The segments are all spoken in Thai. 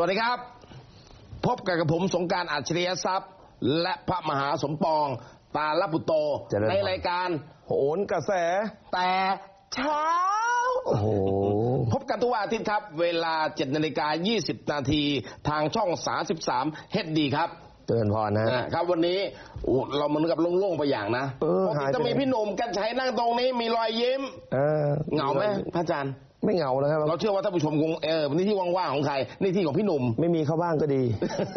สวัสดีครับ พบกับกับผมสงกรารอัจฉริยทรัพย์ และพระมหาสมปอง ตาลปุตโต เจริญพร ในรายการ โหนกระแส แต่เช้า โอ้โห พบกันทุกวันอาทิตย์ครับ เวลา7นาฬิกา20 นาทีทางช่อง 33 HD ครับเตือนพรนะนะครับวันนี้อู้เราเหมือนกับโล่งๆไปอย่างนะเออปกหายติไป จะมีพี่หนุ่มกันชัยนั่งตรงนี้มีรอยยิ้ม เออเหงาไหมพระอาจารย์ ไม่เหงาแล้วครับเราเชื่อว่าท่านผู้ชมคงเออนี่ที่ว่างๆของใครนี่ที่ของพี่หนุ่ม ไม่มีเข้าบ้างก็ดี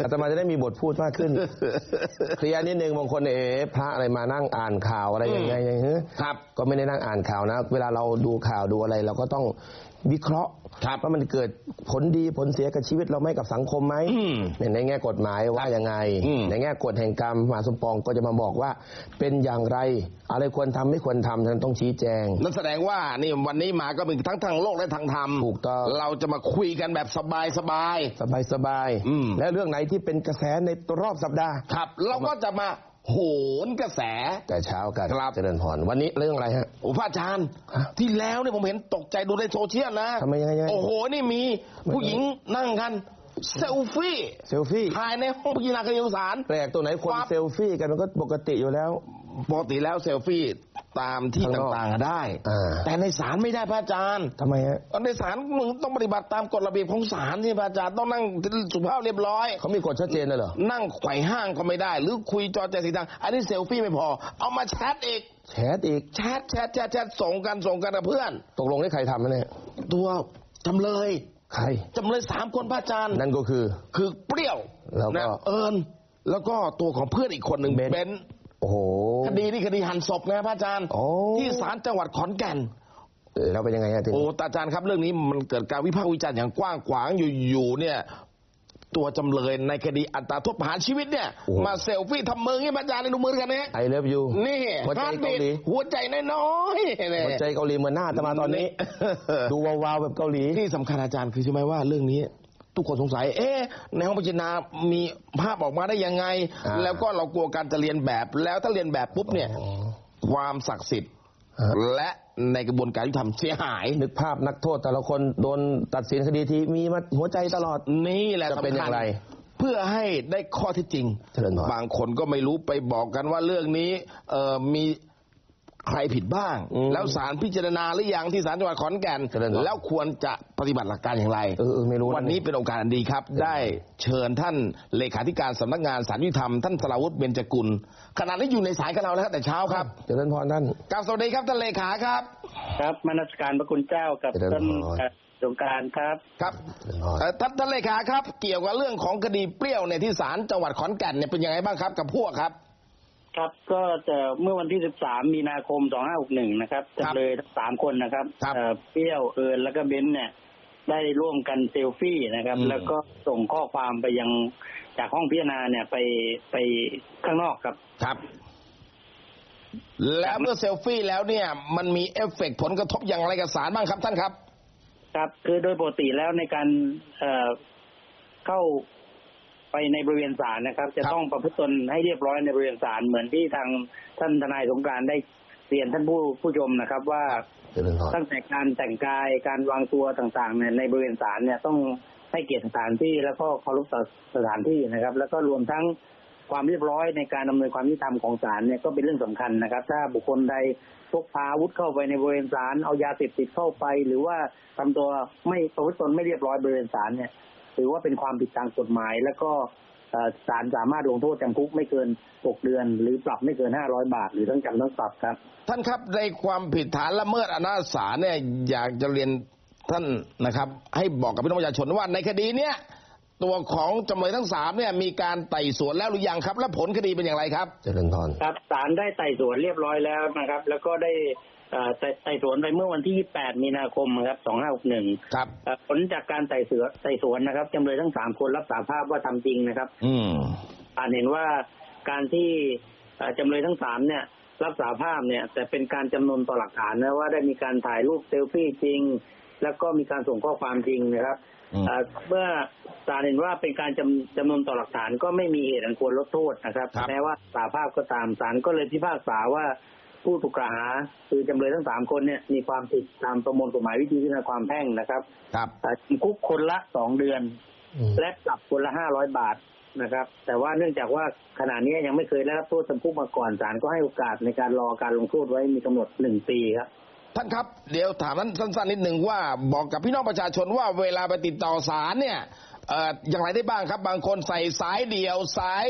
อาตมาจะได้มีบทพูดมากขึ้น เคลียร์นิดนึงบางคนเอ๋พระอะไรมานั่งอ่านข่าวอะไรยังไงยังไงครับ ก็ไม่ได้นั่งอ่านข่าวนะ เวลาเราดูข่าวดูอะไร เราก็ต้อง วิเคราะห์ครับว่ามันเกิดผลดีผลเสียกับชีวิตเราไหมกับสังคมไหมอืมในในแง่กฎหมายว่ายังไงอืมในแง่กฎแห่งกรรมมหาสมปองก็จะมาบอกว่า เป็นอย่างไร อะไรควรทำไม่ควรทำท่านต้องชี้แจงนั่นแสดงว่านี่วันนี้มาก็เป็นทั้งทางโลกและทางธรรมถูกต้องเราจะมาคุยกันแบบสบายสบายสบายสบายๆอืมและเรื่องไหนที่เป็นกระแสในรอบสัปดาห์ๆครับ เราก็จะมา โหนกระแส แต่เช้ากันครับ เจริญพรวันนี้เรื่องอะไรฮะ โอ้พระอาจารย์ ฮะที่แล้วเนี่ยผมเห็นตกใจดูในโซเชียลนะทำไมยังไงยังไง โอ้โห นี่มีผู้หญิงนั่งกันเซลฟี่เซลฟี่ถ่ายในห้องพิจารณาคดีสาร แปลกตัวไหนคนปั๊บ เซลฟี่กันมันก็ปกติอยู่แล้ว ปกติแล้วเซลฟี่ตามที่ข้างนอกต่างๆอะได้อ่าแต่ในศาลไม่ได้พระอาจารย์ทำไมฮะในศาลมึงต้องปฏิบัติตามกฎระเบียบของศาลที่พระอาจารย์ต้องนั่งสุภาพเรียบร้อยเขามีกฎชัดเจนเลยเหรอนั่งไขว่ห้างก็ไม่ได้ หรือคุยจอแจเสียงดังอันนี้เซลฟี่ไม่พอ เอามาแชทอีกแชทอีกแชทแชทแชทแชทส่งกันส่งกันกับเพื่อน ตกลงได้ใครทำนะเนี่ยตัวจำเลยใครจำเลยสามคนพระอาจารย์นั่นก็คือ คือเปรี้ยวแล้วก็นะเอิญแล้วก็ตัวของเพื่อนอีกคนหนึ่งเบนซ์เบนซ์ โอ้โหคดีนี่คดีหั่นศพนะพระอาจารย์โอ้ที่ศาลจังหวัดขอนแก่นแล้วเป็นยังไงฮะทีโอ้นี้ตาอาจารย์ครับเรื่องนี้มันเกิดการวิพากษ์วิจารณ์อย่างกว้างขวางอยู่ๆเนี่ย ตัวจำเลยในคดีอัตราโทษประหารชีวิตเนี่ย มาเซลฟี่ทำมือให้พระอาจารย์ในดูมือกันเนี่ยไอเลิฟยูนี่หัวใจฮาร์ดเกาหลีบีทหัวใจน้อยๆเนี่ยหัวใจเกาหลีเหมือนหน้าอาตมาตอนนี้ ดูวาวๆแบบเกาหลีที่สำคัญอาจารย์คือใช่ไหมว่าเรื่องนี้ ทุกคนสงสัย เอ๊ะในห้องพิจารณามีภาพออกมาได้ยังไง อ่า แล้วก็เรากลัวการจะเรียนแบบแล้วถ้าเรียนแบบปุ๊บเนี่ยอ๋อความศักดิ์สิทธิ์ฮะและในกระบวนการยุติธรรมเสียหาย นึกภาพนักโทษแต่ละคนโดนตัดสินคดีทีมีมาหัวใจตลอด นี่แหละจะเป็นสำอคัญย่างไรเพื่อให้ได้ข้อเที่จริง เจริญพรบางคนก็ไม่รู้ไปบอกกันว่าเรื่องนี้เอ่อมี ใครผิดบ้างอืมแล้วศาลพิจารณาหรือยังที่ศาลจังหวัดขอนแก่นเจริญพรแล้วควรจะปฏิบัติหลักการอย่างไรเออเออไม่รู้ะวันนี้เป็นโอกาสอันดีครับ ได้เชิญท่านเลขาธิการสำนักงานศาลยุติธรรมท่านสราวุฒิเบญจกุลขณะนี้อยู่ในสายกับเราแล้วครับแต่เช้าครับเจริญพรท่านกราบสวัสดีครับท่านเลขาครับ ครับมานัสการพระคุณเจ้ากับเจริญท่านพรเอ่อสงกรารครับครับเจริญพรเอ่อท่านท่านเลขาครับ เกี่ยวกับเรื่องของคดีเปรี้ยวในยที่ศาลจังหวัดขอนแก่นเนี่ยเป็นยังไงบ้างครับกับพวกครับ ครับก็จะเมื่อวันที่ 13 มีนาคม 2561 นะครับครับจำเลยทั้งสามคนนะครับครับเอ่อเปรี้ยวเอิญแล้วก็เบนซ์เนี่ย ได้ร่วมกันเซลฟี่นะครับ อืม แล้วก็ส่งข้อความไปยังจากห้องพิจารณาเนี่ยไปไปข้างนอกครับ ครับ แล้วเมื่อเซลฟี่แล้วเนี่ย มันมีเอฟเฟกต์ผลกระทบอย่างไรกับสารบ้างครับท่านครับ ครับ คือโดยปกติแล้วในการเอ่อเข้า ไปในบริเวณศาลนะครับ จะครับต้องประพฤติตนให้เรียบร้อยในบริเวณศาลเหมือนที่ทางท่านทนายสงกรารได้เรียนท่านผู้ผู้ชมนะครับว่าเจริญพรตั้งแต่การแต่งกายการวางตัวต่างๆเนี่ยในบริเวณศาลเนี่ยต้องให้เกียรติสถานที่แล้วก็เคารพต่อสถานที่นะครับ แล้วก็รวมทั้งความเรียบร้อยในการดำเนินความยุติธรรมของศาลเนี่ยก็เป็นเรื่องสำคัญนะครับ ถ้าบุคคลใดพกพาอาวุธเข้าไปในบริเวณศาลเอายาเสพติดเข้าไป หรือว่าทำตัวไม่ประพฤติตนไม่เรียบร้อยบริเวณศาลเนี่ย ถือว่าเป็นความผิดทางกฎหมาย แล้วก็เอ่อศาลสามารถลงโทษจำคุกไม่เกิน 6 เดือน หรือปรับไม่เกิน 500 บาท หรือทั้งจำทั้งปรับครับ ท่านครับในความผิดฐานละเมิดอำนาจศาลเนี่ยอยากจะเรียนท่านนะครับ ให้บอกกับพี่น้องประชาชนว่าในคดีเนี้ยตัวของจำเลยทั้งสามเนี่ยมีการไต่สวนแล้วหรือยังครับ และผลคดีเป็นอย่างไรครับ เจริญพรครับศาลได้ไต่สวนเรียบร้อยแล้วนะครับ แล้วก็ได้เอ่อ ไต่ไต่สวนไปเมื่อวันที่ 28 มีนาคมครับ 2561 ครับเอ่อผลจากการไต่สวนไต่สวนนะครับจำเลยทั้งสามคนรับสาภาพว่าทำจริงนะครับ อืมอ่านเห็นว่าการที่เอ่อจำเลยทั้งสามเนี่ยรับสาภาพเนี่ยแต่เป็นการจำนวนต่อหลักฐานนะว่าได้มีการถ่ายรูปเซลฟี่จริง แล้วก็มีการส่งข้อความจริงนะครับอืมเอ่อเมื่อศาลเห็นว่าเป็นการจำจำนวนต่อหลักฐานก็ไม่มีเหตุอันควรลดโทษนะครับครับแม้ว่าสาภาพก็ตามศาลก็เลยพิพากษาว่า ผู้ถูกกล่าวหาคือจำเลยทั้งสามคนเนี่ยมีความผิดตามประมวลกฎหมายวิธีพิจารณาความแพ่งนะครับครับเอ่อจำคุกคนละสองเดือนอืมและปรับคนละห้าร้อยบาทนะครับ แต่ว่าเนื่องจากว่าขณะนี้ยังไม่เคยได้รับโทษจำคุกมาก่อนศาลก็ให้โอกาสในการรอการลงโทษไว้มีกำหนดหนึ่งปีครับท่านครับเดี๋ยวถามนั้นสั้นๆนิดหนึ่งว่าบอกกับพี่น้องประชาชนว่าเวลาไปติดต่อศาลเนี่ยเอ่ออย่างไรได้บ้างครับ บางคนใส่สายเดี่ยวสาย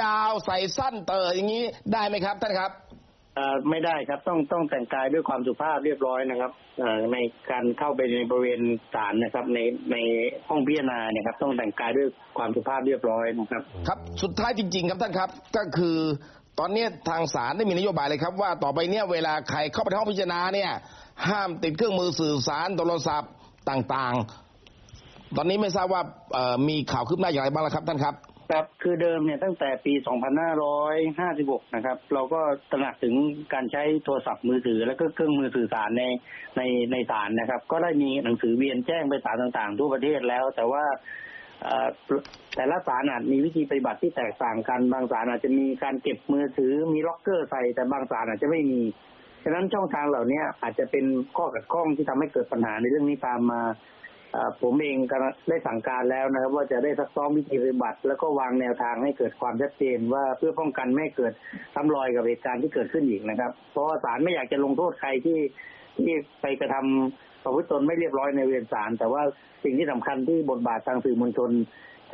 ยาวใส่สั้นเตออย่างนี้ได้ไหมครับท่านครับเอ่อ ไม่ได้ครับต้องต้องแต่งกายด้วยความสุภาพเรียบร้อยนะครับอในการเข้าไปในบริเวณศาลนะครับ ในในห้องพิจารณาเนี่ยครับ ต้องแต่งกายด้วยความสุภาพเรียบร้อยนะครับ ครับสุดท้ายจริง ๆ ครับท่านครับ ก็คือตอนนี้ทางศาลได้มีนโยบายเลยครับ ว่าต่อไปเนี่ยเวลาใครเข้าไปในห้องพิจารณาเนี่ย ห้ามติดเครื่องมือสื่อสารโทรศัพท์ต่างๆ ตอนนี้ไม่ทราบว่ามีข่าวคืบหน้าอย่างไรบ้างแล้วครับท่านครับ ครับคือเดิมเนี่ยตั้งแต่ปี 2556 นะครับ เราก็ตระหนักถึงการใช้โทรศัพท์มือถือ และก็เครื่องมือสื่อสารในในในศาลนะครับ ก็ได้มีหนังสือเวียนแจ้งไปศาลต่างๆ ทั่วประเทศแล้ว แต่ว่าแต่ละศาลอาจมีวิธีปฏิบัติที่แตกต่างกัน บางศาลอาจจะมีการเก็บมือถือ มีล็อกเกอร์ใส่ แต่บางศาลอาจจะไม่มีฉะนั้นช่องทางเหล่านี้อาจจะเป็นข้อขัดข้องที่ทำให้เกิดปัญหาในเรื่องนี้ตามมา ผมเองก็ได้สั่งการแล้วนะครับ ว่าจะได้ซักซ้อมวิธีปฏิบัติ แล้วก็วางแนวทางให้เกิดความชัดเจนว่าเพื่อป้องกันไม่เกิดซ้ำรอยกับเหตุการณ์ที่เกิดขึ้นอีกนะครับ เพราะว่าศาลไม่อยากจะลงโทษใครที่ที่ไปกระทำประพฤติตนไม่เรียบร้อยในเวรศาลแต่ว่าสิ่งที่สำคัญที่บทบาททางสื่อมวลชน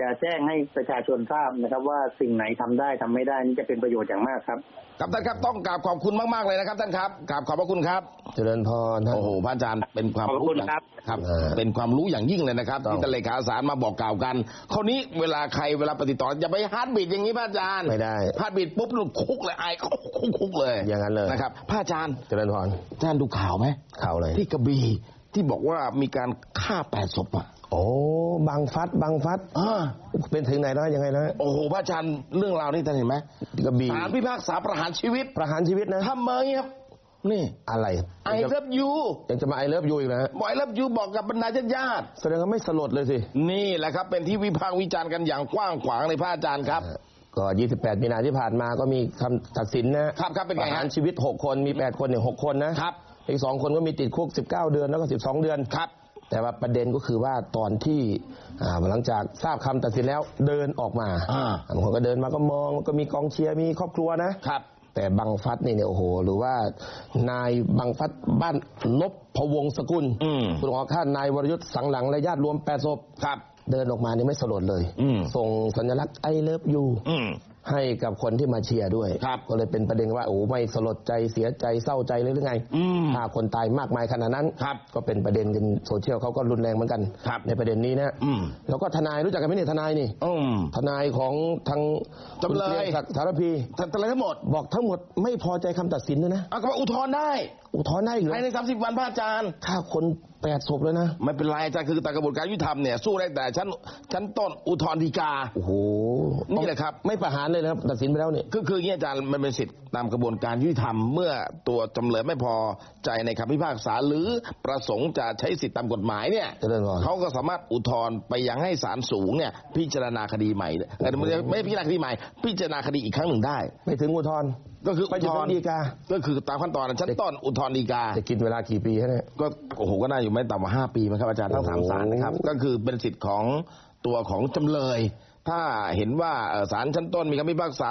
จะแจ้งให้ประชาชนทราบนะครับ ว่าสิ่งไหนทำได้ทำไม่ได้นี่จะเป็นประโยชน์อย่างมากครับครับท่านครับต้องกราบขอบคุณมากๆเลยนะครับท่านครับกราบขอบพระคุณครับ เจริญพรท่านโอ้โหพระอาจารย์เป็นความขอบรู้คุณอย่างครับครับเออเป็นความรู้อย่างยิ่งเลยนะครับต้องที่ท่านเลขาสารมาบอกกล่าวกันคราวนี้เวลาใครเวลาปฏิดต่ออย่าไปฮาร์ดบีดอย่างนี้พระอาจารย์ไม่ได้ฮาร์ดบีดปุ๊บหลุดคุกเลยไอายคุกคุกคุกเลย อย่างนั้นเลยนะครับพระอาจารย์เจริญพรอาจารย์ดูข่าวไหมข่าวเลยที่กระบี่ที่บอกว่ามีการฆ่าแปดศพอะ โอ้บังฟัดบังฟัดอ่าเป็นถึงไหนแล้วยังไงนะโอ้โหพระอาจารย์เรื่องราวนี้ท่านเห็นไหมกระบี่ศาลพิพากษาประหารชีวิตประหารชีวิตนะทำไมครับนี่อะไรไอเลิฟยูยังจะมาไอเลิฟยูอีกนะฮะบอยเลิฟยูบอกกับบรรดาญาติๆแสดงว่าไม่สลดเลยสิ นี่แหละครับ เป็นที่วิพากษ์วิจารณ์กันอย่างกว้างขวางเลยพระอาจารย์ครับ ก็ 28 มีนาที่ผ่านมาก็มีคำตัดสินนะครับครับเป็นไงฮะประหารชีวิต 6 คนมี 8 คนเนี่ย6คนนะครับอีก2คนก็มีติดคุก 19 เดือนแล้วก็ 12 เดือนครับ แต่ว่าประเด็นก็คือว่าตอนที่อ่าหลังจากทราบคำตัดสินแล้วเดินออกมาอ่าบางคนก็เดินมาก็มองก็มีกองเชียร์มีครอบครัวนะครับ แต่บังฟัดนี่เนี่ยโอ้โห หรือว่านายบังฟัดบ้านนบพวงศกุลอืมคุณออกข้านายวรยุทธ์สังหลังและญาติรวมแปดศพครับ เดินออกมานี่ไม่สลดเลยอืมส่งสัญลักษณ์ไอเลิฟยูอืม ให้กับคนที่มาเชียร์ด้วยครับก็เลยเป็นประเด็นว่าโอ้โหไม่สลดใจเสียใจเศร้าใจเลยหรือไงอืมฆ่าคนตายมากมายขนาดนั้นครับก็เป็นประเด็นกันโซเชียลเขาก็รุนแรงเหมือนกันครับในประเด็นนี้นะอืมแล้วก็ทนายรู้จักกันไหมเนี่ยทนายนี่อืมทนายของทางจำเลยคุณกรีงศักดิ์สารพีทั้งอะไรทั้งหมดบอกทั้งหมดไม่พอใจคำตัดสินด้วยนะเอาก็ว่าอุทธรณ์ได้ อุทธรณ์ได้อีกเหรอภายในสามสิบวันพระอาจารย์ฆ่าคนแปดศพเลยนะไม่เป็นไรอาจารย์คือตามกระบวนการยุติธรรมเนี่ยสู้ได้แต่ชั้นชั้นต้นอุทธรณ์ฎีกาโอ้โหนี่แหละครับ ไม่ประหารเลยนะครับตัดสินไปแล้วเนี่ยคือคืออย่างนี้อาจารย์มันเป็นสิทธิตามกระบวนการยุติธรรมเมื่อตัวจำเลยไม่พอใจในคำพิพากษาหรือประสงค์จะใช้สิทธิตามกฎหมายเนี่ยเจริญพร เขาก็สามารถอุทธรณ์ไปยังให้ศาลสูงเนี่ยพิจารณาคดีใหม่เอ่อไม่ใช่ไม่ใช่พิจารณาคดีใหม่ พิจารณาคดีอีกครั้งหนึ่งได้ ไปถึงอุทธรณ์ก็คือไปอุทถึงธรณ์ฎีกา ก็คือตามขั้นตอนชั้นต้นอุทธรณ์ฎีกา จะกินเวลากี่ปีฮะเนี่ย ก็โอ้โหก็น่าอยู่ไม่ต่ำกว่าห้าปีมั้งครับอาจารย์ทั้งสามโอ้โห ศาลนะครับ ก็คือเป็นสิทธิ์ของตัวของจำเลย ถ้าเห็นว่าเอ่อศาลชั้นต้นมีคำพิพากษา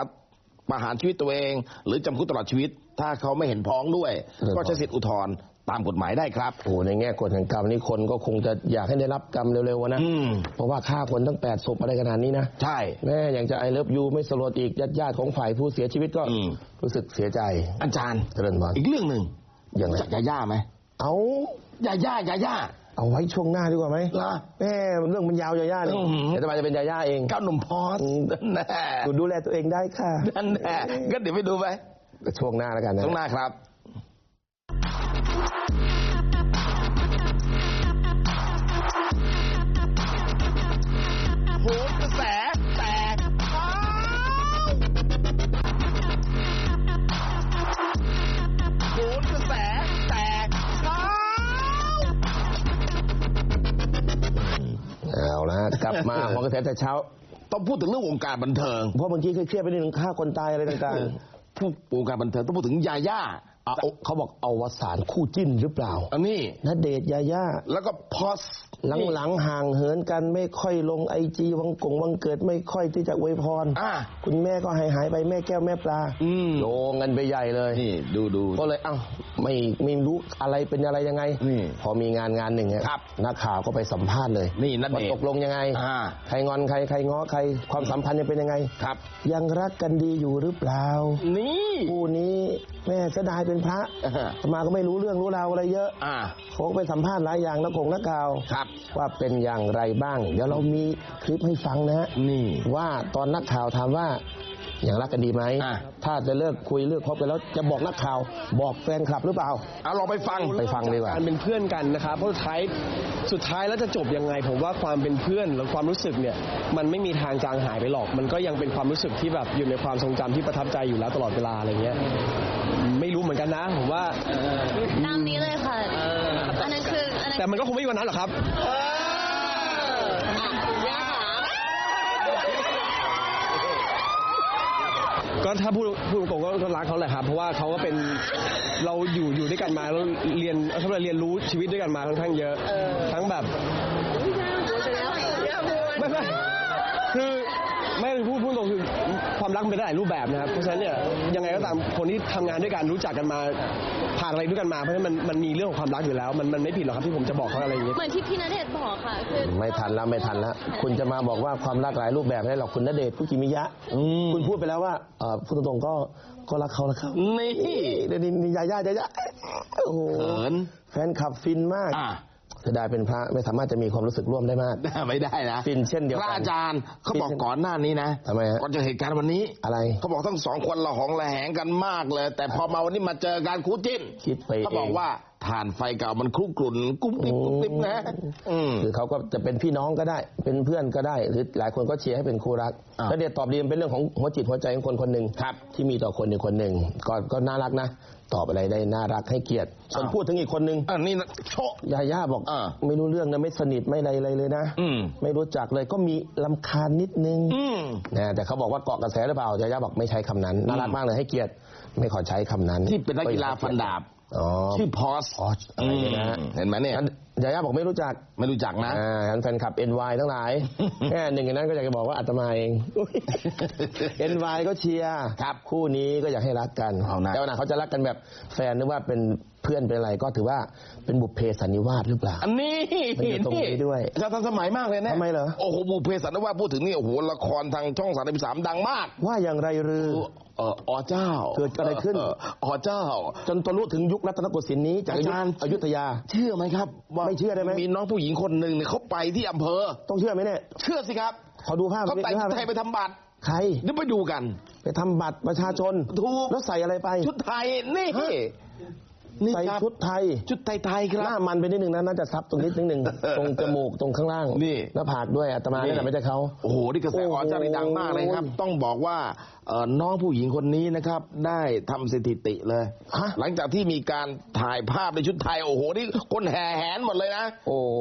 ประหารชีวิตตัวเอง หรือจำคุกตลอดชีวิต ถ้าเขาไม่เห็นพ้องด้วย ก็ใช้สิทธิ์อุทธรณ์ตามกฎหมายได้ครับโอ้โหในแง่กฎแห่งกรรมนี่คนก็คงจะอยากให้ได้รับกรรมเร็วๆอะนะอืมเพราะว่าฆ่าคนตั้งแปดศพอะไรขนาดนี้นะ ใช่ แม่อย่างจะไอเลิฟยูไม่สลดอีกญาติญาติๆของฝ่ายผู้เสียชีวิตก็อืมรู้สึกเสียใจ อาจารย์เจริญพรอีกเรื่องหนึ่งอย่างไรจากยาย่าไหมเอายาย่ายาย่า เอาไว้ช่วงหน้าดีกว่าไหมเหรอแม่เรื่องมันยาวยาย่าเลยอื้อหือ เดี๋ยวจะมาจะเป็นยาย่าเองเก้าหนุ่มพอสอืมนั่นแน่ดูดูแลตัวเองได้ค่ะนั่นแน่ก็เดี๋ยวไปดูไปช่วงหน้าแล้วกันนะ ข้างหน้าครับ โหนกระแส มาของกระแสแต่เช้า ต้องพูดถึงเรื่องวงการบันเทิง เพราะบางทีเครียดๆไปนิดนึงฆ่าคนตายอะไรต่างผู้วงการบันเทิงต้องพูดถึงยาย่าๆ เอาเขาบอกเอาวสานคู่จิ้นหรือเปล่าอันนี้ณเดชน์ยาย่าแล้วก็พอสหลังๆห่างเหินกันไม่ค่อยลงไอจีวังกงวังเกิดไม่ค่อยที่จะอวยพรอ่าคุณแม่ก็หายหายๆไปแม่แก้วแม่ปลาอืมโยงกันไปใหญ่เลยนี่ดูดูก็เลยเอ้าไม่ไม่รู้อะไรเป็นอะไรยังไงนี่พอมีงานงานหนึ่งเนี่ยครับนักข่าวก็ไปสัมภาษณ์เลยนี่ณเดชน์ว่าตกลงยังไงอ่าใครงอนใครใครงอใครความสัมพันธ์ยังเป็นยังไงครับ ยังรักกันดีอยู่หรือเปล่า นี่คู่นี้แม่เสียดายเป็นพระอ่าอาตมาก็ไม่รู้เรื่องรู้ราวอะไรเยอะอ่าเขาก็ไปสัมภาษณ์หลายอย่างนักข่งนักข่าวครับ ว่าเป็นอย่างไรบ้าง เดี๋ยวเรามีคลิปให้ฟังนะฮะนี่ว่าตอนนักข่าวถามว่า อย่างรักกันดีไหม อะ ถ้าจะเลิกคุยเลิกคบกันแล้วจะบอกนักข่าวบอกแฟนคลับหรือเปล่า เอาลองไปฟัง ไปฟังดีกว่า การเป็นเพื่อนกันนะครับเพราะสุดท้ายสุดท้ายแล้วจะจบยังไง ผมว่าความเป็นเพื่อนหรือความรู้สึกเนี่ย มันไม่มีทางจางหายไปหรอก มันก็ยังเป็นความรู้สึกที่แบบอยู่ในความทรงจำที่ประทับใจอยู่แล้วตลอดเวลาอะไรเงี้ยไม่รู้เหมือนกันนะ ผมว่า ตามนี้เลยค่ะ อันนั้นคือ อันนั้นแต่มันก็คงไม่มีวันนั้นหรอกครับ ก็ถ้าพูดพูดตรงๆก็ก็รักเขาแหละครับเพราะว่าเขาก็เป็นเราอยู่อยู่ด้วยกันมาแล้วเรียนเขาเรียนเรียนรู้ชีวิตด้วยกันมาค่อนข้างเยอะ ทั้งแบบ ไม่ไม่คือไม่พูดพูดตรงคือ ความรักมันเป็นได้หลายรูปแบบนะครับ เพราะฉะนั้นเนี่ยยังไงก็ตามคนที่ทำงานด้วยกันรู้จักกันมาผ่านอะไรด้วยกันมา เพราะฉะนั้นมันมันมีเรื่องของความรักอยู่แล้ว มันมันไม่ผิดหรอกครับที่ผมจะบอกเขาอะไรอย่างนี้เหมือนที่พี่ณเดชน์บอกค่ะคือไม่ทันแล้วไม่ทันแล้ว คุณจะมาบอกว่าความรักหลายรูปแบบได้หรอกคุณณเดชน์คุกิมิยะ คุณพูดไปแล้วว่าเอ่อพูดตรงๆก็ก็รักเขาแล้วครับนี่เดี๋ยวนี้นี่ยาย่ายาย่าโอ้โหเขิน แฟนคลับฟินมาก อ่า เสียดายเป็นพระไม่สามารถจะมีความรู้สึกร่วมได้มาก ไม่ได้นะฟินเช่นเดียวกันพระอาจารย์เขาบอกก่อนหน้านี้นะทำไมฮะก่อนจะเหตุการณ์วันนี้อะไรเขาบอกทั้งสองคนละหองละแหงกันมากเลย แต่พอมาวันนี้มาเจอการคู่จิ้นคิดไปเขาบอกเองว่า ฐานไฟเก่ามันคลุกกลุ่นกุ้มปิ๊บกุ้มปิ๊บนะอืมคือเขาก็จะเป็นพี่น้องก็ได้ เป็นเพื่อนก็ได้ หรือหลายคนก็เชียร์ให้เป็นคู่รักอ่าแล้วเด็ดตอบดีมันเป็นเรื่องของหัวจิตหัวใจของคนคนหนึ่งครับที่มีต่อคนหนึ่งคนหนึ่งก็ก็น่ารักนะตอบอะไรได้น่ารักให้เกียรติส่วนอ้าวพูดถึงอีกคนหนึ่งอันนี้นะโชะยาย่าบอกอ่าไม่รู้เรื่องนะไม่สนิทไม่อะไรเลยเลยนะอืมไม่รู้จักเลยก็มีลำคาญนิดนึงอืมนะแต่เขาบอกว่าเกาะกระแสหรือเปล่ายาย่าบอกไม่ใช้คำนั้นน่ารักมากเลยให้เกียรติไม่ขอใช้คำนั้นที่เป็นนักกีฬาฟันดาบอ๋อ ชื่อพอสพอสอะไรเนี่ยนะอืมเห็นไหมเนี่ยงั้นยาย่าบอกไม่รู้จักไม่รู้จักนะ อ่างั้นแฟนคลับ NY ทั้งหลาย แค่หนึ่งในนั้นก็อยากจะบอกว่าอาตมาเอง NY ก็เชียร์ครับคู่นี้ก็อยากให้รักกันเอานะ แต่ว่าเขาจะรักกันแบบแฟนหรือว่าเป็นเพื่อนเป็นอะไรก็ถือว่าเป็นบุพเพสันนิวาสหรือเปล่า อันนี้มันอยู่ตรงนี้ด้วยจะทันสมัยมากเลยนะทำไมเหรอโอ้โหบูเพสันนิวาสพูดถึงนี่โอ้โหละครทางช่องสามสามดังมาก ว่าอย่างไรหรือเอออ๋อเจ้า เกิดอะไรขึ้นอ๋อเจ้า จนทะลุถึงยุครัตนโกสินทร์นี้จากอยุธอาจารย์อยุธยา เชื่อไหมครับว่าไม่เชื่อได้ไหมมีน้องผู้หญิงคนหนึ่งเนี่ยเขาไปที่อำเภอ ต้องเชื่อไหมเนี่ย เชื่อสิครับ ขอดูภาพเขาแต่งดูภาพชุดไทยไปทำบัตรใครเดี๋ยวไปดูกัน ไปทำบัตรประชาชน ถูก แล้วใส่อะไรไป ชุดไทย นี่ นี่ใส่ครับชุดไทย ชุดไทยๆคหรัน้าบมันไปนิดนึงนะน่าจะซับตรงนิดนิดนึง ตรงจมูกตรงข้างล่างนี่หน้าผากด้วยอาตมาเนี่ยแหละไม่ใช่เขา โอ้โห นี่กระแสโอ้โหอ๋อเจ้านี่ดังมากเลยครับ ต้องบอกว่าเอ่อ น้องผู้หญิงคนนี้นะครับ ได้ทำสถิติเลยฮะหลังจากที่มีการถ่ายภาพในชุดไทย โอ้โห นี่คนแห่แหนหมดเลยนะ โอ้โห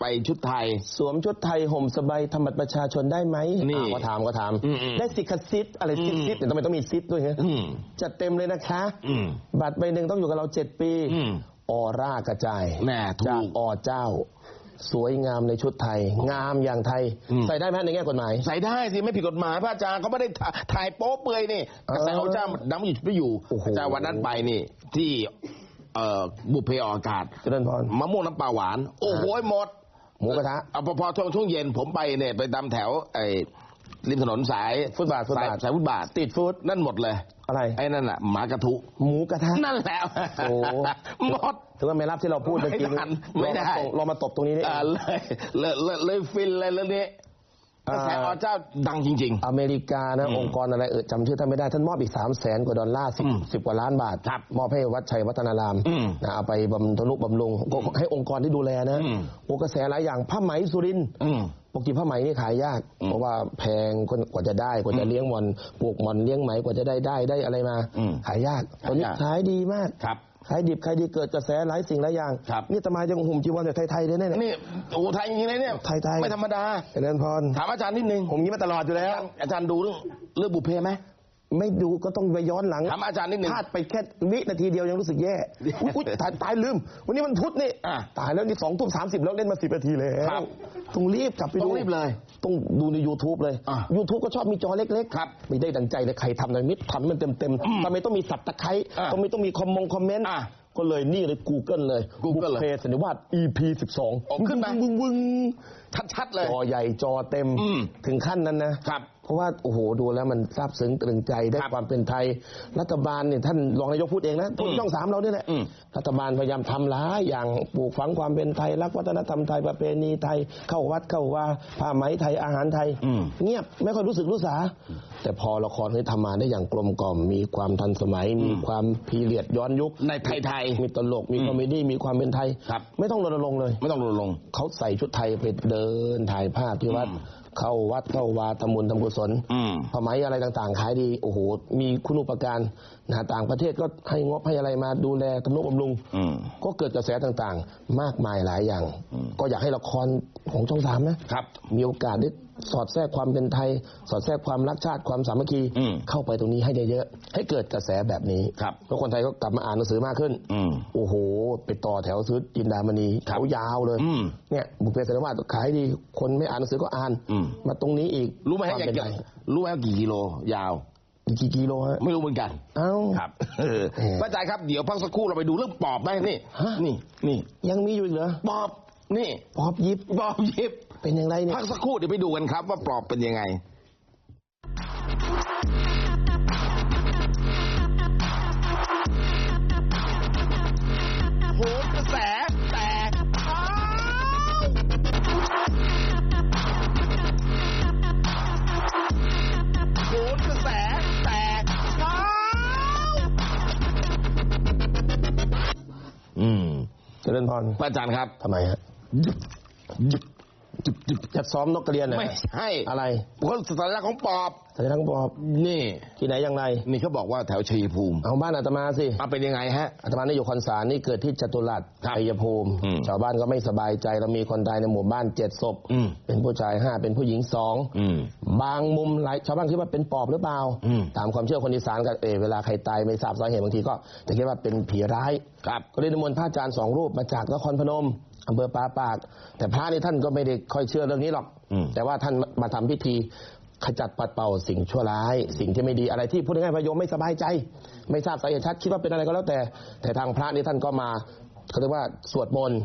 ไปชุดไทย สวมชุดไทยห่มสบายทำบัตรประชาชนได้ไหมนี่อ่าก็ถามก็ถามอืมอืมได้สิคะซิดอะไรซิดอืมซิดเนี่ยทำไมต้องมีซิดด้วยฮะอืมจัดเต็มเลยนะคะอืมบัตรใบหนึ่งต้องอยู่กับเราเจ็ดปีอืมออร่ากระจายแน่ถูกจากอเจ้า สวยงามในชุดไทย งามอย่างไทยอืมใส่ได้ไหมในแง่กฎหมาย ใส่ได้สิไม่ผิดกฎหมายพระอาจารย์เขาไม่ได้ถ่าถ่ายโป๊เปลือยนี่กระแสอ๋อเจ้าดังไม่หยุดไม่อยู่โอ้โหอาจารย์วันนั้นไปนี่ ที่เอ่อบุพเพออกอากาศเจริญพรมะม่วงน้ำปลาหวาน โอ้โหหมดหมูกระทะเอาพอพอช่วงช่วงเย็นผมไปเนี่ยไปตามแถวไอ้ ริมถนนสายฟุตบาทฟุตบาทสยสายฟุตบาทสตรีทฟู้ดนั่นหมดเลยอะไร ไอ้นั่นน่ะหมากระทุหมูกระทะ นั่นแหละโอ้ หมดถือว่าไม่รับที่เราพูดเมื่อกี้ไม่ทันไม่ได้ เรามาตบตรงนี้นี่อ่าเลยเลยเลยเลยฟินเลยเรื่องนี้ กระแสอ๋อเจ้าดังจริง อเมริกานะอืมองค์กรอะไรเออจำชื่อท่านไม่ได้ ท่านมอบอีก3ามแสนกว่าดอลลาร์สิบอืมสิบกว่าล้านบาท ครับมอบให้วัดชัยวัฒนารามอืมนะเอาไปบำรุบำรุงก็ให้องค์กรที่ดูแลนะ อืม โอ้กระแสหลายอย่างผ้าไหมสุรินทร์ ๆ อืม ปกติผ้าไหมนี่ขายยากอืมเพราะว่าแพงกว่าจะได้กว่าจะเลี้ยงหมอนปลูกหมอนเลี้ยงไหมกว่าจะได้ได้ได้อะไรมา อืมขายยากตอนนี้ขายยาก ขายดีมาก ครับ ขายดิบขายดีเกิดกระแสหลายสิ่งหลายอย่าง ครับนี่ตมายังหุ่มจีวรแบบไทยๆเลยเนี่ย นี่โอ้โหไทยจริงๆเลยเนี่ยไทยๆ ไม่ธรรมดา เจริญพร ถามอาจารย์นิดนึงผมยิ้มมาตลอดอยู่แล้ว อาจารย์ดูเรื่องเรื่องบุพเพไหม ไม่ดูก็ต้องไปย้อนหลังถามอาจารย์นิดนึงพลาดไปแค่วินาทีเดียวยังรู้สึกแย่อุ๊ยอุ๊ยตายตายลืม วันนี้มันพุธนี่อะตายแล้วนี่สองทุ่มสามสิบแล้วเล่นมาสิบนาทีแล้วครับต้องรีบกลับไปต้ดูองรีบเลย ต้องดูใน YouTube เลยอะ YouTube ก็ชอบมีจอเล็กๆครับไม่ได้ดังใจเลยใครทำอะไรมิดทำให้มันเต็มๆทำไมต้องมีสับตะไคร้อะทำไมต้องมีคอมมงคอมเมนต์อะก็เลยนี่เลย Google เลย Google เลยบุพเพสันนิวาส EP 12ออกขึ้นมาวึ้งวึ้งชัดๆเลย จอใหญ่จอเต็มอืมถึงขั้นนั้นนะครับ เพราะว่าโอ้โหดูแล้วมันซาบซึ้งตรึงใจได้ครับความเป็นไทย รัฐบาลเนี่ยท่านรองนายกพูดเองนะพูดอืมช่องสามเราเนี่ยแหละอืมรัฐบาลพยายามทำหลายอย่างปลูกฝังความเป็นไทย รักวัฒนธรรมไทยประเพณีไทย เข้าวัดเข้าว่าผ้าไหมไทยอาหารไทยอืมเงียบไม่ค่อยรู้สึกรู้สา แต่พอละครนี้ทำมาได้อย่างกลมกล่อม มีความทันสมัย มีความพีเรียดย้อนยุคในไทยๆมีตลกมีคอมเมดี้มีความเป็นไทยครับไม่ต้องรณรงค์เลย ไม่ต้องลงเขาใส่ชุดไทยไปเดินถ่ายภาพที่วัดอืม เข้าวัดเข้าวาทำบุญทำกุศลอืมผ้าไหมอะไรต่างๆ ขายดีโอ้โหมีคุณูปการนะต่างประเทศก็ให้งบให้อะไรมาดูแลทำนุบำรุงอืมก็เกิดกระแสต่างๆ มากมายหลายอย่าง ก็อยากให้ละครของช่องสามนะครับ มีโอกาสได้ สอดแทรกความเป็นไทย สอดแทรกความรักชาติความสามัคคีอืมเข้าไปตรงนี้ให้เยอะๆให้เกิดกระแสแบบนี้ครับเพราะคนไทยก็กลับมาอ่านหนังสือมากขึ้นอืมโอ้โห ไปต่อแถวซื้อจินดามณีครัแถบวยาวเลยอืมเนี่ยบุพเพสันนิวาสขายดีคนไม่อ่านหนังสือก็อ่านอืมมาตรงนี้อีกรู้ไหมฮะควาอยากเป็นจะไทยรู้ไหมว่ากี่กิโลยาวกี่กิโลฮะไม่รู้เหมือนกัน เอ้าครับเออพระอาจารย์ครับเดี๋ยวพักสักครู่เราไปดูเรื่องปอบไหมนี่ฮะนี่นี่ยังมีอยู่อีกเหรอปอบนี่ ปอบยิบปอบยิบ เป็นอย่างไรเนี่ยพักสักครู่เดี๋ยวไปดูกันครับ ว่าปอบเป็นยังไงโหนกระแสแตกอ้าวโหนกระแสแตกอ้าวอืมเจริญพรพระอาจารย์ครับทำไมฮะยึบยึบยึบยึบ จะซ้อมนกกระเรียนเหรอไม่ใช่อะไรเพราะสัญลักษณ์ของปอบ สัญลักษณ์ปอบนี่ ที่ไหนอย่างไรนี่เขาบอกว่าแถวชัยภูมิเอาบ้านอาตมาสิเอาเป็นยังไงฮะอาตมานี่อยู่คอนสารนี่เกิดที่จตุรัสครับชัยภูมิอืมชาวบ้านก็ไม่สบายใจเรามีคนตายในหมู่บ้านเจ็ดศพอืมเป็นผู้ชายห้าเป็นผู้หญิงสองอืมบางมุมหลายชาวบ้านคิดว่าเป็นปอบหรือเปล่าอืมตามความเชื่อคนอีสานกันเออเวลาใครตายไม่ทราบสาเหตุบางทีก็จะคิดว่าเป็นผีร้ายครับก็เลยนิมนต์พระอาจารย์สองรูปมาจากนครพนมอำเภอปาปาก แต่พระนี่ท่านก็ไม่ได้ค่อยเชื่อเรื่องนี้หรอกอืมแต่ว่าท่านมาทำพิธี ขจัดปัดเป่าสิ่งชั่วร้าย สิ่งที่ไม่ดีอะไรที่พูดง่ายๆพระโยมไม่สบายใจ ไม่ทราบสาเหตุชัด คิดว่าเป็นอะไรก็แล้วแต่ แต่ทางพระนี่ท่านก็มาเขาเรียกว่าสวดมนต์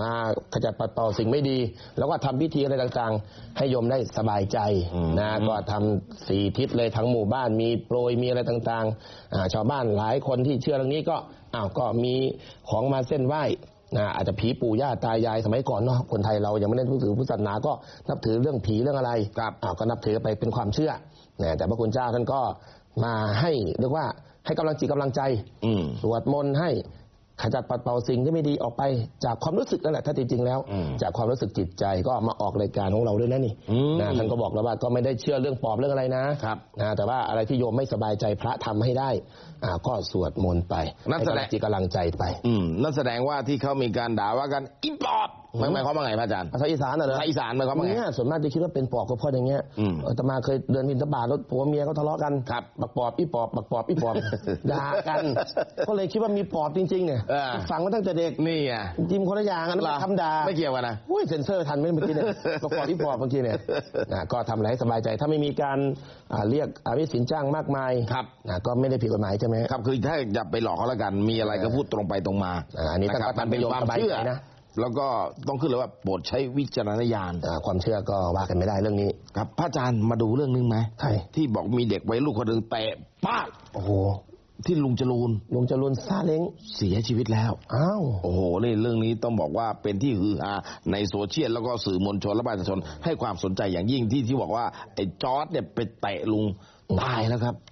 มาขจัดปัดเป่าสิ่งไม่ดี แล้วก็ทำพิธีอะไรต่างๆ ให้โยมได้สบายใจอืมนะก็ทำสี่ทิศเลยทั้งหมู่บ้านมีโปรยมีอะไรต่างๆอ่าชาวบ้านหลายคนที่เชื่อเรื่องนี้ก็อ้าวก็มีของมาเส้นไหว้ นะอาจจะผีปู่ย่าตายายสมัยก่อนเนาะคนไทยเรายังไม่ได้นับถือพุทธศาสนาก็นับถือเรื่องผีเรื่องอะไรครับอ้าวก็นับถือไปเป็นความเชื่อนะแต่พระคุณเจ้าท่านก็มาให้เรียกว่าให้กำลังจิตกำลังใจอืมสวดมนต์ให้ ขจัดปัดเป่าสิ่งที่ไม่ดีออกไป จากความรู้สึกนั่นแหละถ้าจริงๆแล้วอืมจากความรู้สึกจิตใจก็มาออกรายการของเราด้วยนะนี่อืมนะท่านก็บอกแล้วว่าก็ไม่ได้เชื่อเรื่องปอบเรื่องอะไรนะครับนะแต่ว่าอะไรที่โยมไม่สบายใจพระทำให้ได้อ่าก็สวดมนต์ไปนั่นแสดงให้กำลังจิตกำลังใจไปอืมนั่นแสดงว่าที่เขามีการด่าว่ากันอีปอบ หมายหมายความว่าไงพระอาจารย์ภาษาอีสานน่ะเหรอภาษาอีสานหมายความว่าไงเนี่ยส่วนมากจะคิดว่าเป็นปอบก็เพราะอย่างเงี้ยอืมอาตมาเคยเดินบินทบาทรถผัวเมียเขาทะเลาะกันครับบักปอบอีปอบบักปอบอีปอบด่ากัน ก็เลยคิดว่ามีปอบจริงๆเนี่ยเออฟังมาตั้งแต่เด็กนี่อะจริมคนละอย่างอันนั้นเหรอเป็นคำด่าไม่เกี่ยวกันนะอุ้ยเซ็นเซอร์ทันไหมเมื่อกี้เนี่ยบักปอบอีปอบเมื่อกี้เนี่ยนะก็ทำอะไรให้สบายใจถ้าไม่มีการอ่าเรียกอาวิสินจ้างมากมายครับนะก็ไม่ได้ผิดกฎหมายใช่ไหมครับคือถ้าอย่าไปหลอกเขาแล้วกันมีอะไรก็พูดตรงไปตรงมาอ่าอันนี้ะครับท่านก็มันเป็นความสบายใจเชื่อนะ แล้วก็ต้องขึ้นเลยว่าโปรดใช้วิจารณญาณ อ่าความเชื่อก็ว่ากันไม่ได้เรื่องนี้ ครับพระอาจารย์มาดูเรื่องนึงไหมใช่ ที่บอกมีเด็กวัยรุ่นคนหนึ่งเตะป้ากโอ้โหที่ลุงจรูนลุงจรุนซาเล้งเสียชีวิตแล้ว อ้าวโอ้โหนี่เรื่องนี้ต้องบอกว่าเป็นที่ฮือฮาในโซเชียลแล้วก็สื่อมวลชนและประชาชนให้ความสนใจอย่างยิ่งที่ที่บอกว่าไอ้จอร์ดเนี่ยไปเตะลุงตายแล้วครับเสีย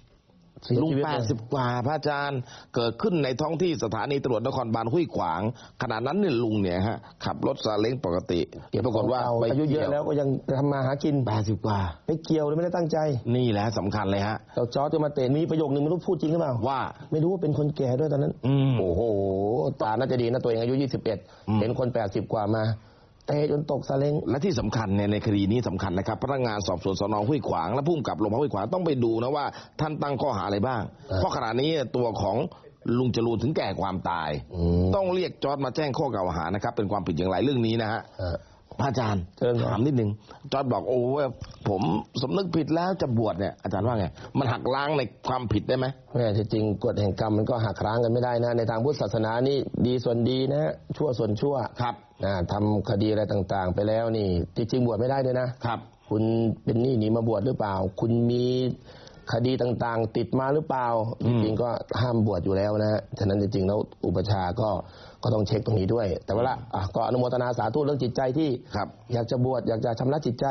ลุงชีวิตแปเลดยสิบกว่าพระอาจารย์เกิดขึ้นในท้องที่สถานีตำรวจนครบาลห้วยขวาง ขณะนั้นเนี่ยลุงเนี่ยฮะขับรถซาเล้งปกติปรากฏว่าเอไปอายุเยอะแล้วก็ยังทำมาหากินแปดสิบกว่า ไม่เกี่ยวเลยไม่ได้ตั้งใจ นี่แหละสำคัญเลยฮะเราจอร์จจะมาเตะมีประโยคนึงไม่รู้พูดจริงหรือเปล่าว่า ไม่รู้ว่าเป็นคนแก่ด้วยตอนนั้นอืมโอ้โหตาน่าจะดีนะตัวเองอายุอืม21เห็นคน80กว่ามา เตะจนตกซาเล้งและที่สำคัญเนี่ยในคดีนี้สำคัญนะครับพนักงานสอบสวนสนห้วยขวาง และผู้กำกับโรงพักห้วยขวางต้องไปดูนะว่าท่านตั้งข้อหาอะไรบ้างครับเพราะขณะนี้ตัวของลุงจรูนถึงแก่ความตายอืมต้องเรียกจอร์ดมาแจ้งข้อกล่าวหานะครับ เป็นความผิดอย่างไรเรื่องนี้นะฮะอ่าพระอาจารย์เชิญครับถามนิดนึงจอร์ดบอกโอ้ว่าผมสำนึกผิดแล้วจะบวชเนี่ยอาจารย์ว่าไง มันหักล้างในความผิดได้ไหมแม่ที่จริงกฎแห่งกรรมมันก็หักล้างกันไม่ได้นะ ในทางพุทธศาสนานี่ดีส่วนดีนะชั่วส่วนชั่วครับ นะทำคดีอะไรต่างๆ ไปแล้วนี่ที่จริงบวชไม่ได้เลยนะครับ คุณเป็นหนี้หนีมาบวชหรือเปล่า คุณมีคดีต่างๆ ติดมาหรือเปล่าอืจมริงๆก็ห้ามบวชอยู่แล้วนะฮะฉะนั้นจริงๆแล้วอุปชฌาย์ก็ก็ต้องเช็คตรงนี้ด้วย แต่ว่าละอะก็อนุโมทนาสาธุเรื่องจิตใจที่ครับ อยากจะบวชอยากจะชำระจิตใจ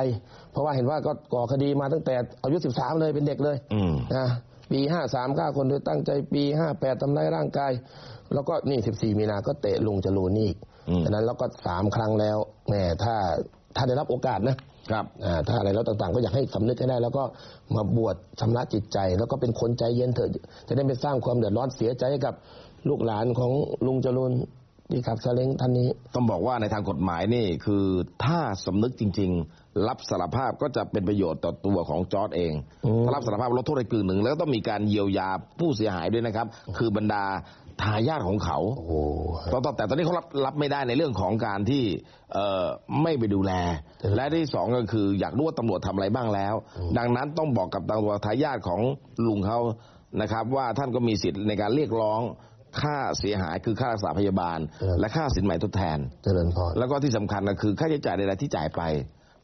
เพราะว่าเห็นว่าก็ก่อคดีมาตั้งแต่อายุ 13 เลยเป็นเด็กเลยอืม นะปีห้าสามก้าคนโดยตั้งใจปีห้าแปดทำร้ายร่างกาย แล้วก็นี่สิบสี่มีนาก็เตะลุงจรูนนี่อีกอืม ฉะนั้นแล้วก็สามครั้งแล้วแหมถ้าถ้าได้รับโอกาสนะครับอ่าถ้าอะไรแล้วต่างๆ ก็อยากให้สำนึกให้ได้ แล้วก็มาบวชชำระจิตใจ แล้วก็เป็นคนใจเย็นเถอะจะได้ไม่สร้างความเดือดร้อนเสียใจให้กับลูกหลานของลุงจรูนที่ขับซาเล้งท่านนี้ ต้องบอกว่าในทางกฎหมายนี่คือถ้าสำนึกจริง ๆ รับสารภาพก็จะเป็นประโยชน์ต่อตัวของจอร์ดเองอืมถ้ารับสารภาพลดโทษได้กึ่งหนึ่งแล้วก็ต้องมีการเยียวยาผู้เสียหายด้วยนะครับ คือบรรดา ทายาทของเขาโอ้โหตอนแต่ตอนนี้เขารับรับไม่ได้ในเรื่องของการที่เอ่อไม่ไปดูแล และที่สองก็คือ อยากรู้ว่าตำรวจทำอะไรบ้างแล้ว ดังนั้นต้องบอกกับตำรวจทายาทของลุงเขานะครับ ว่าท่านก็มีสิทธิ์ในการเรียกร้องค่าเสียหายคือค่ารักษาพยาบาล และค่าสินใหม่ทดแทนเจริญพรแล้วก็ที่สำคัญก็คือค่าใช้จ่ายใดๆที่จ่ายไป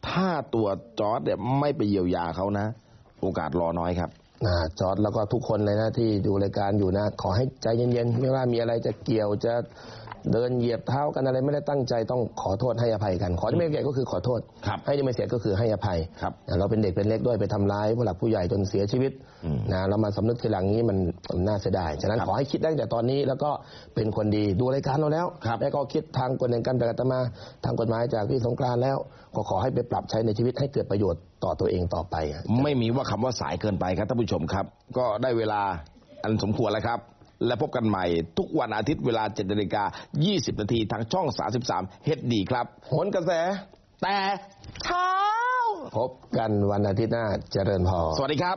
ถ้าตัวจอร์ดเนี่ยไม่ไปเยียวยาเขานะ โอกาสรอน้อยครับนะ จอร์ดแล้วก็ทุกคนเลยนะที่ดูรายการอยู่นะ ขอให้ใจเย็นๆ ไม่ว่ามีอะไรจะเกี่ยวจะ เดินเหยียบเท้ากันอะไรไม่ได้ตั้งใจต้องขอโทษให้อภัยกัน ขอที่ไม่เสียก็คือขอโทษครับให้ที่ไม่เสียก็คือให้อภัยครับนะเราเป็นเด็กเป็นเล็กด้วยไปทำร้ายผู้หลักผู้ใหญ่จนเสียชีวิตอืมนะเรามาสำนึกทีหลังนี้มันมันน่าเสียดายฉะนั้นครับขอให้คิดได้ตั้งแต่ตอนนี้แล้วก็เป็นคนดีดูรายการเราแล้วครับแล้วก็คิดทางกฎแห่งกรรมจากอาตมาทางกฎหมายจากพี่สงกรานต์แล้ว ก็ขอให้ไปปรับใช้ในชีวิตให้เกิดประโยชน์ต่อตัวเองต่อไปอะไม่มีว่าคำว่าสายเกินไปครับท่านผู้ชมครับ ก็ได้เวลาอันสมควรแล้วครับ และพบกันใหม่ทุกวันอาทิตย์เวลา7นาฬิกา 20 นาทีทางช่อง 33 HD ครับโหนกระแส แต่เช้า พบกันวันอาทิตย์หน้าเจริญพรสวัสดีครับ